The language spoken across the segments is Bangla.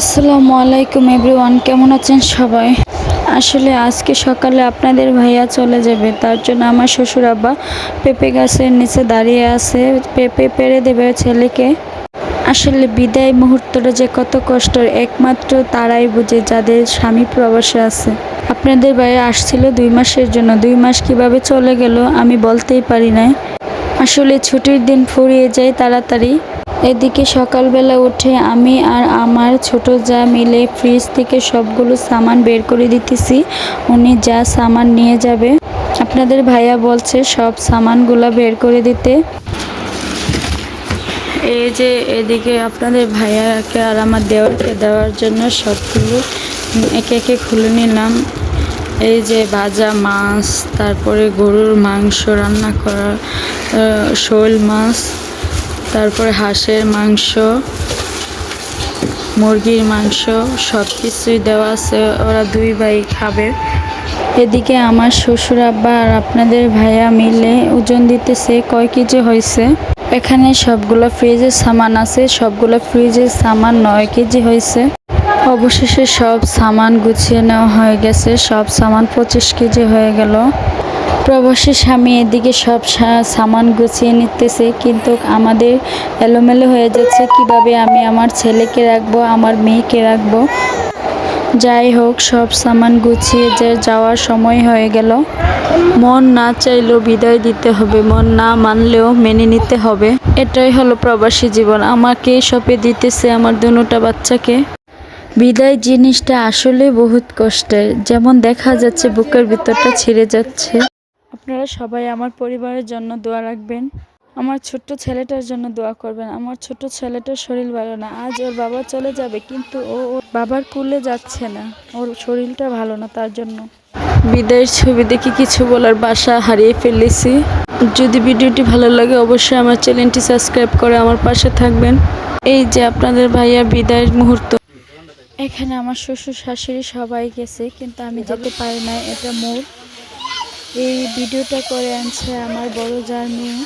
আসসালামু আলাইকুম এভরিওয়ান, কেমন আছেন সবাই? আসলে আজকে সকালে আপনাদের ভাইয়া চলে যাবে, তার জন্য আমার শ্বশুর আব্বা পেঁপে গাছের নিচে দাঁড়িয়ে আছে, পেঁপে পেরে দেবে ছেলেকে। আসলে বিদায় মুহূর্তটা যে কত কষ্টের, একমাত্র তারাই বুঝে যাদের স্বামী প্রবাসে আছে। আপনাদের ভাইয়া আসছিল দুই মাসের জন্য, দুই মাস কীভাবে চলে গেল আমি বলতেই পারি নাই। আসলে ছুটির দিন ফুরিয়ে যায় তাড়াতাড়ি। এদিকে সকালবেলা উঠে আমি আর আমার ছোট যা মিলে ফ্রিজ থেকে সবগুলো সামান বের করে দিতেছি। উনি যা সামান নিয়ে যাবে। আপনাদের ভাইয়া বলছে সব সামানগুলো বের করে দিতে। এই যে এদিকে আপনাদের ভাইয়াকে আর আমার দেওরকে দেওয়ার জন্য সবগুলো একে একে খুলে নিলাম। এই যে ভাজা মাছ, তারপরে গরুর মাংস রান্না করা শোল মাছ তারপরে হাঁসের মাংস, মুরগির মাংস সব কিছুই দেওয়া আছে। ওরা দুই ভাই খাবে। এদিকে আমার শ্বশুর আব্বা আর আপনাদের ভাইয়া মিলে ওজন দিতেছে, কয় কেজি হয়েছে? এখানে সবগুলো ফ্রিজের সামান আছে। সবগুলো ফ্রিজের সামান নয় কেজি হয়েছে। অবশেষে সব সামান গুছিয়ে নেওয়া হয়ে গেছে। সব সামান পঁচিশ কেজি হয়ে গেল। প্রবাসী স্বামী এদিকে সব সামান গুছিয়ে নিতেছে, কিন্তু আমাদের এলোমেলো হয়ে যাচ্ছে, কীভাবে আমি আমার ছেলেকে রাখব, আমার মেয়েকে রাখব? যাই হোক, সব সামান গুছিয়ে যে যাওয়ার সময় হয়ে গেল। মন না চাইলেও বিদায় দিতে হবে, মন না মানলেও মেনে নিতে হবে। এটাই হলো প্রবাসী জীবন, আমাকে সপে দিতেছে আমার দুটা বাচ্চাকে। বিদায় জিনিসটা আসলে বহুত কষ্টের, যেমন দেখা যাচ্ছে বুকের ভিতরটা ছিঁড়ে যাচ্ছে। আপনারা সবাই আমার পরিবারের জন্য দোয়া রাখবেন। আমার ছোট্ট ছেলেটার জন্য দোয়া করবেন। আমার ছোট ছেলেটার শরীর ভালো না। আজ ওর বাবা চলে যাবে, কিন্তু ও ওর বাবার কুলে যাচ্ছে না। ওর শরীরটা ভালো না তার জন্য। বিদায়ের ছবি দেখে কিছু বলার বাসা হারিয়ে ফেলেছি। যদি ভিডিওটি ভালো লাগে, অবশ্যই আমার চ্যানেলটি সাবস্ক্রাইব করে আমার পাশে থাকবেন। এই যে আপনাদের ভাইয়া, বিদায়ের মুহূর্ত। এখানে আমার শ্বশুর শাশুড়ি সবাই গেছে, কিন্তু আমি যেতে পারি না। এটা মোর এই ভিডিওটা করে আনছে আমার বড় যার মেয়ে।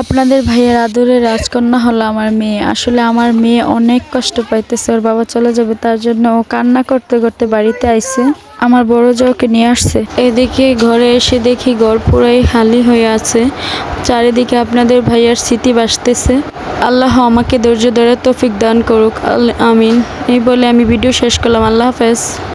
আপনাদের ভাইয়ের আদরের রাজকন্যা হলো আমার মেয়ে। আসলে আমার মেয়ে অনেক কষ্ট পাইতেছে, ওর বাবা চলে যাবে, তার জন্য ও কান্না করতে করতে বাড়িতে আইছে। আমার বড় যাওকে নিয়ে আসছে, এদিকে ঘরে এসে দেখি ঘর পুরাই খালি হয়ে আছে। চারিদিকে আপনাদের ভাইয়ার স্মৃতি বাসতেছে। আল্লাহ আমাকে ধৈর্য ধরে তৌফিক দান করুক। আমিন। এই বলে আমি ভিডিও শেষ করলাম। আল্লাহ হাফেজ।